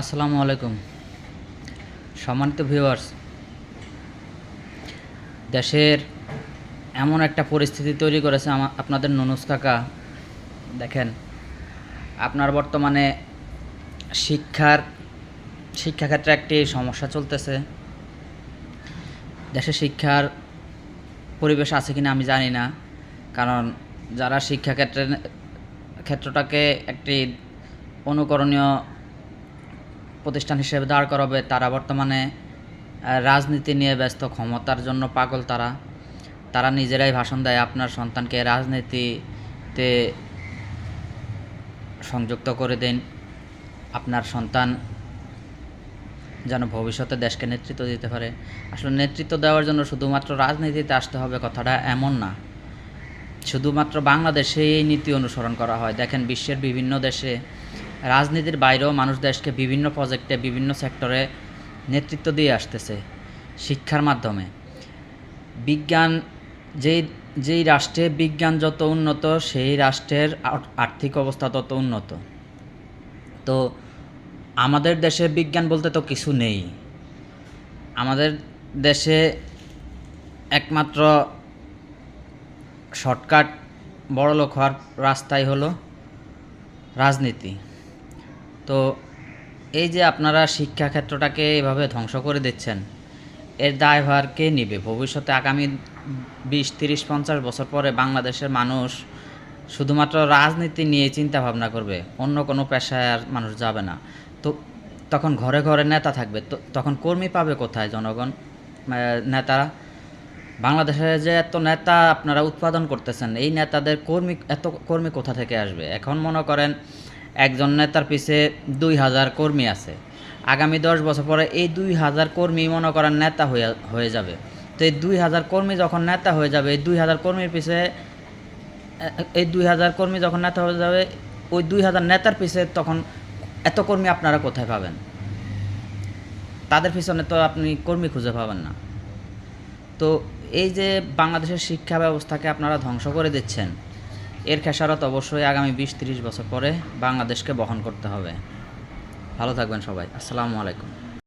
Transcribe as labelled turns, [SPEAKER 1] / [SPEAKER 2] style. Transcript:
[SPEAKER 1] আসসালামু আলাইকুম। সম্মানিত ভিউয়ার্স দেশের এমন একটা পরিস্থিতি তৈরি করেছে আপনাদের নুনুস কাকা। দেখেন, আপনার বর্তমানে শিক্ষার, শিক্ষাক্ষেত্রে একটি সমস্যা চলতেছে। দেশে শিক্ষার পরিবেশ আছে কিনা আমি জানি না। কারণ যারা শিক্ষাক্ষেত্রে, ক্ষেত্রটাকে একটি অনুকরণীয় প্রতিষ্ঠান হিসেবে দাঁড় করাবে, তারা বর্তমানে রাজনীতি নিয়ে ব্যস্ত, ক্ষমতার জন্য পাগল তারা। তারা নিজেরাই ভাষণ দেয়, আপনার সন্তানকে রাজনীতিতে সংযুক্ত করে দিন। আপনার সন্তান যেন ভবিষ্যতে দেশকে নেতৃত্ব দিতে পারে। আসলে নেতৃত্ব দেওয়ার জন্য শুধুমাত্র রাজনীতিতে আসতে হবে কথাটা এমন না। শুধুমাত্র বাংলাদেশে এই নীতি অনুসরণ করা হয়। দেখেন, বিশ্বের বিভিন্ন দেশে রাজনীতির বাইরেও মানুষ দেশকে বিভিন্ন প্রজেক্টে বিভিন্ন সেক্টরে নেতৃত্ব দিয়ে আসতেছে শিক্ষার মাধ্যমে। বিজ্ঞান, যেই যেই রাষ্ট্রে বিজ্ঞান যত উন্নত, সেই রাষ্ট্রের আর্থিক অবস্থা তত উন্নত। তো আমাদের দেশে বিজ্ঞান বলতে তো কিছু নেই। আমাদের দেশে একমাত্র শর্টকাট বড়লোক হওয়ার রাস্তাই হলো রাজনীতি। তো এই যে আপনারা শিক্ষা ক্ষেত্রটাকে এভাবে ধ্বংস করে দিচ্ছেন, এর দায়ভার কে নিবে? ভবিষ্যতে আগামী বিশ, তিরিশ, পঞ্চাশ বছর পরে বাংলাদেশের মানুষ শুধুমাত্র রাজনীতি নিয়ে চিন্তা ভাবনা করবে, অন্য কোনো পেশায় আর মানুষ যাবে না। তো তখন ঘরে ঘরে নেতা থাকবে, তো তখন কর্মী পাবে কোথায় জনগণ নেতারা? বাংলাদেশে যে এত নেতা আপনারা উৎপাদন করতেছেন, এই নেতাদের কর্মী, এত কর্মী কোথা থেকে আসবে? এখন মনে করেন একজন নেতার পিছে দুই হাজার কর্মী আছে। আগামী দশ বছর পরে এই দুই হাজার কর্মী মনে করেন নেতা হয়ে হয়ে যাবে। তো এই দুই হাজার কর্মী যখন নেতা হয়ে যাবে, এই দুই হাজার কর্মীর পিছে, এই দুই হাজার কর্মী যখন নেতা হয়ে যাবে, ওই দুই হাজার নেতার পিছে তখন এত কর্মী আপনারা কোথায় পাবেন? তাদের পিছনে তো আপনি কর্মী খুঁজে পাবেন না। তো এই যে বাংলাদেশের শিক্ষা ব্যবস্থাকে আপনারা ধ্বংস করে দিচ্ছেন এর খেসারত অবশ্যই আগামী বিশ তিরিশ বছর পরে বাংলাদেশকে বহন করতে হবে। ভালো থাকবেন সবাই। আসসালামু আলাইকুম।